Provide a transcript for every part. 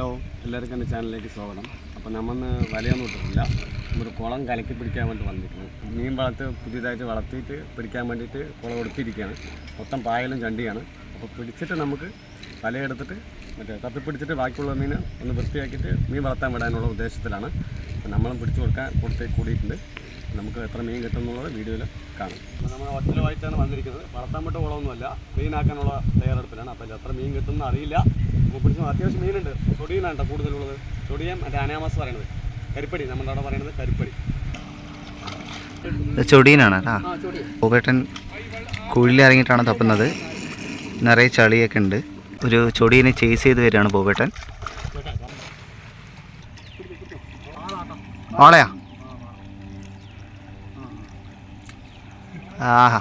Hello എല്ലാവർക്കും എന്റെ ചാനലിലേക്ക് സ്വാഗതം. അപ്പോൾ നമ്മന്ന് വലയൊന്നും ഇട്ടിട്ടില്ല. ഒരു കുളം കലക്കി പിടിക്കാൻ വേണ്ടി വന്നിരിക്കുന്നു. മീൻ വളർത്ത് പുതിയതായിട്ട് വളർത്തിയിട്ട് പിടിക്കാൻ വേണ്ടിയിട്ട് കുളം എടുത്തിരിക്കുകയാണ്. മൊത്തം പായലും ചണ്ടിയാണ്. അപ്പോൾ പിടിച്ചിട്ട് നമുക്ക് വലയെടുത്തിട്ട് മറ്റേ തപ്പി പിടിച്ചിട്ട് ബാക്കിയുള്ള മീൻ ഒന്ന് വൃത്തിയാക്കിയിട്ട് മീൻ വളർത്താൻ വിടാനുള്ള ഉദ്ദേശത്തിലാണ്. അപ്പോൾ നമ്മളും പിടിച്ചു കൊടുക്കാൻ കൊടുത്ത് കൂടിയിട്ടുണ്ട്. നമുക്ക് എത്ര മീൻ കിട്ടും എന്നുള്ളത് വീഡിയോയിൽ കാണും. അപ്പോൾ നമ്മൾ ഒറ്റലുമായിട്ടാണ് വന്നിരിക്കുന്നത്. വളർത്താൻ വിട്ട കുളമൊന്നുമല്ല. ക്ലീൻ ആക്കാനുള്ള തയ്യാറെടുപ്പിലാണ്. അപ്പോൾ എത്ര മീൻ കിട്ടുമെന്ന് അറിയില്ല. പിടിച്ച് അത്യാവശ്യം മീനുണ്ട് ചൊടിയിലാണ് കൂടുതലുള്ളത്. ചൊടിയം മറ്റേ അനാമാസ് പറയണത്. കരിപ്പടി. നമ്മുടെ അവിടെ പറയണത് കരിപ്പടി. ചൊടിയനാണ് കേട്ടോ പൂവേട്ടൻ കുഴിലിറങ്ങിയിട്ടാണ് തപ്പുന്നത്. നിറയെ ചളിയൊക്കെ ഉണ്ട്. ഒരു ചൊടിയനെ ചേസ് ചെയ്ത് വരികയാണ് പൂവേട്ടൻ ഓളയാ ആഹാ.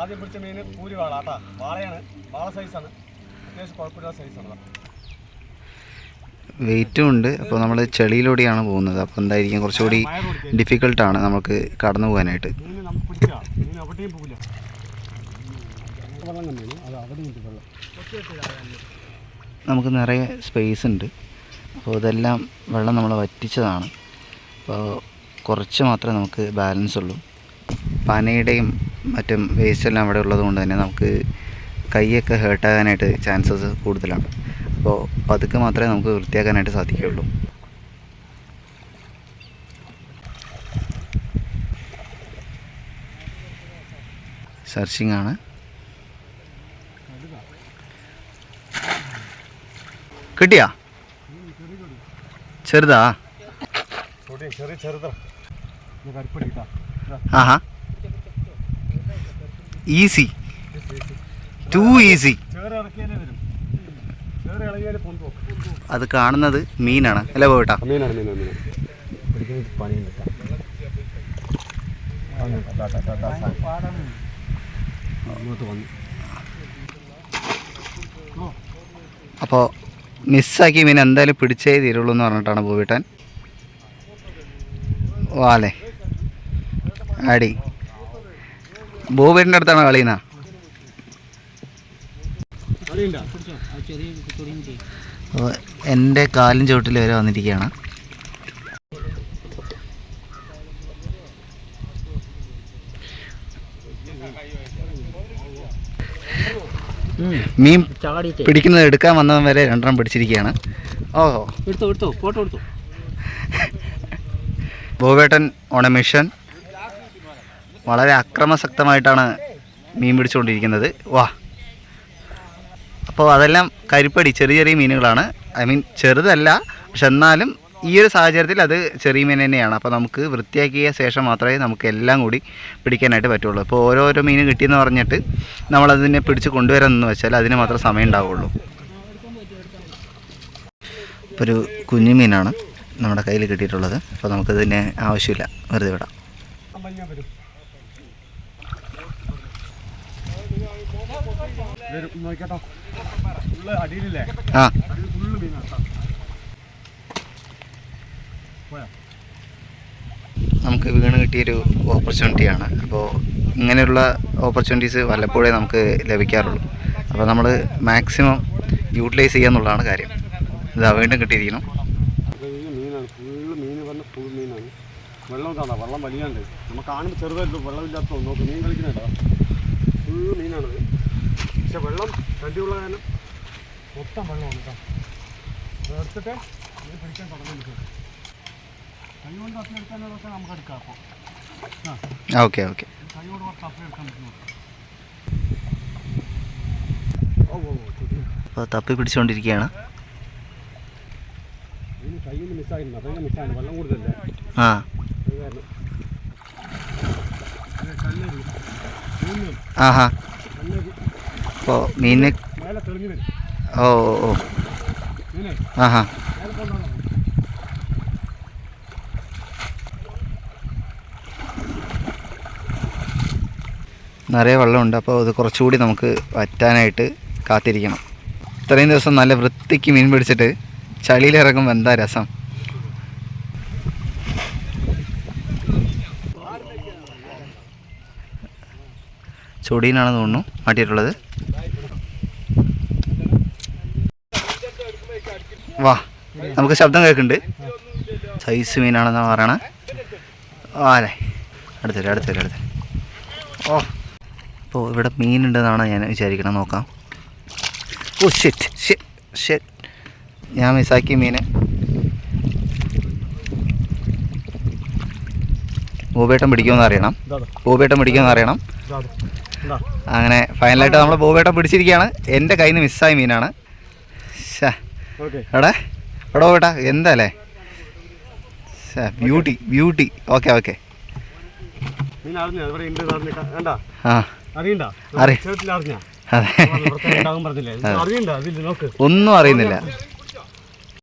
ആദ്യം പിടിച്ച മീൻ പൂരി വാള കേട്ടാ വാളയാണ്. വാള സൈസാണ് അത്യാവശ്യം കുഴപ്പമില്ലാത്ത സൈസാണ് വെയിറ്റും ഉണ്ട്. അപ്പോൾ നമ്മൾ ചെളിയിലൂടെയാണ് പോകുന്നത്. അപ്പോൾ എന്തായിരിക്കും? കുറച്ചുകൂടി ഡിഫിക്കൽട്ടാണ് നമുക്ക് കടന്നു പോകാനായിട്ട്. നമുക്ക് നിറയെ സ്പേസ് ഉണ്ട്. അപ്പോൾ ഇതെല്ലാം വെള്ളം നമ്മൾ വറ്റിച്ചതാണ്. അപ്പോൾ കുറച്ച് മാത്രമേ നമുക്ക് ബാലൻസ് ഉള്ളൂ. പനയുടെയും മറ്റും വേസ്റ്റ് എല്ലാം അവിടെ ഉള്ളത് കൊണ്ട് തന്നെ നമുക്ക് കൈയൊക്കെ ഹേർട്ടാകാനായിട്ട് ചാൻസസ് കൂടുതലാണ്. അപ്പോൾ പതുക്കെ മാത്രമേ നമുക്ക് വൃത്തിയാക്കാനായിട്ട് സാധിക്കുകയുള്ളൂ. സെർച്ചിങ് ആണ് കിട്ടിയാ? ചെറുതാ? ആഹാ. ഈസി. Too easy. അത് കാണുന്നത് മീനാണ്. അല്ലേ പോട്ടാ മീനാണ് മീനാണ് മീനാണ്. പിടിക്കുന്ന പണിയുണ്ട് അപ്പോൾ മിസ്സാക്കി മീൻ എന്തായാലും പിടിച്ചേ തീരുള്ളൂ എന്ന് പറഞ്ഞിട്ടാണ് പോയിട്ടാൻ വാലേ അടി. ബോബേട്ടിന്റെ അടുത്താണ് കളിയുന്ന കളിയുണ്ടോ അപ്പോൾ എന്റെ കാലും ചുവട്ടിൽ വരെ വന്നിരിക്കുകയാണ്. മീൻ പിടിക്കുന്നത് എടുക്കാൻ വന്നവൻ വരെ രണ്ടെണ്ണം പിടിച്ചിരിക്കുകയാണ്. ഓഹോ. എടുത്തോ എടുത്തോ ഫോട്ടോ എടുത്തോ. ബോബേട്ടൻ ഓൺ എ മിഷൻ വളരെ അക്രമസക്തമായിട്ടാണ് മീൻ പിടിച്ചുകൊണ്ടിരിക്കുന്നത്. വാ. അപ്പോൾ അതെല്ലാം കരിപ്പടി ചെറിയ ചെറിയ മീനുകളാണ്. ഐ മീൻ ചെറുതല്ല പക്ഷെ എന്നാലും ഈ ഒരു സാഹചര്യത്തിൽ അത് ചെറിയ മീൻ തന്നെയാണ്. അപ്പോൾ നമുക്ക് വൃത്തിയാക്കിയ ശേഷം മാത്രമേ നമുക്ക് എല്ലാം കൂടി പിടിക്കാനായിട്ട് പറ്റുള്ളൂ. അപ്പോൾ ഓരോരോ മീൻ കിട്ടിയെന്ന് പറഞ്ഞിട്ട് നമ്മളതിനെ പിടിച്ച് കൊണ്ടുവരാമെന്ന് വെച്ചാൽ അതിന് മാത്രം സമയം ഉണ്ടാവുള്ളൂ. ഇപ്പോൾ ഒരു കുഞ്ഞു മീനാണ് നമ്മുടെ കയ്യിൽ കിട്ടിയിട്ടുള്ളത്. അപ്പോൾ നമുക്കതിന് ആവശ്യമില്ല. വെറുതെ വിടാം വരും വരും നോക്കിട്ടോ ഫുള്ള് അടിയിലില്ലേ ആ. നമുക്ക് വീണ് കിട്ടിയൊരു ഓപ്പർച്യൂണിറ്റിയാണ്. അപ്പോൾ ഇങ്ങനെയുള്ള ഓപ്പർച്യൂണിറ്റീസ് വല്ലപ്പോഴേ നമുക്ക് ലഭിക്കാറുള്ളൂ. അപ്പോൾ നമ്മൾ മാക്സിമം യൂട്ടിലൈസ് ചെയ്യുക എന്നുള്ളതാണ് കാര്യം. ഇതാ വീണ്ടും കിട്ടിയിരിക്കണം മീനാണ് ഫുൾ മീനാണ് വെള്ളം കാണാം വെള്ളം വലിയാണ്ട്. നമ്മൾ കാണുമ്പോൾ ചെറുതായിട്ട് വെള്ളമില്ലാത്ത നോക്ക് മീൻ കളിക്കുന്നുണ്ടോ ഫുൾ മീനാണത്. പക്ഷെ വെള്ളം കണ്ടിയുള്ള കാരണം മൊത്തം വെള്ളമാണ് കേട്ടോ. അത് എടുത്തിട്ട് ഇത് പിടിക്കാൻ തുടങ്ങി കൈ കൊണ്ട് തപ്പി എടുക്കാനുള്ളതൊക്കെ നമുക്ക് എടുക്കാം അപ്പോൾ. ആ. Okay okay. കൈ കൊണ്ട് കുറച്ച് തപ്പി എടുക്കാൻ പറ്റുന്നു അപ്പോൾ തപ്പി പിടിച്ചുകൊണ്ടിരിക്കുകയാണ്. വെള്ളം ആ. ആഹാ. അപ്പോൾ മീനിന് ഓ ഓ ആ കൊണ്ടാണ് നിറയെ വെള്ളമുണ്ട് അപ്പോൾ അത് കുറച്ചുകൂടി നമുക്ക് വറ്റാനായിട്ട് കാത്തിരിക്കണം. ഇത്രയും ദിവസം നല്ല വൃത്തിക്ക് മീൻ പിടിച്ചിട്ട് ചളിയിലിറങ്ങുമ്പോൾ എന്താ രസം? ചൊടിയിനാണെന്ന് തോന്നുന്നു മാറ്റിയിട്ടുള്ളത്. വാ നമുക്ക് ശബ്ദം കേൾക്കുന്നുണ്ട് സൈസ് മീനാണെന്നാണ് പറയണേ. ആരെ അടുത്തരും അടുത്തരും അടുത്തരും. ഓ അപ്പോൾ ഇവിടെ മീനുണ്ടെന്നാണ് ഞാൻ വിചാരിക്കണം നോക്കാം. ഓ ഷെറ്റ് ഷെറ്റ് ഷെറ്റ് ഞാൻ മിസ്സാക്കിയ മീന്. ബോബേട്ടൻ പിടിക്കുമെന്ന് അറിയണം. ബോബേട്ടൻ പിടിക്കുമെന്ന് അറിയണം. അങ്ങനെ ഫൈനലായിട്ട് നമ്മൾ ബോബേട്ടൻ പിടിച്ചിരിക്കുകയാണ് എന്റെ കയ്യിൽ നിന്ന് മിസ്സായ മീനാണ്. ശ്ശേ. ഓക്കെ. എടോ ഏട്ടാ ബോബേട്ടാ എന്താ ബ്യൂട്ടി ബ്യൂട്ടി ഓക്കെ ഓക്കെ. ഒന്നും അറിയുന്നില്ല.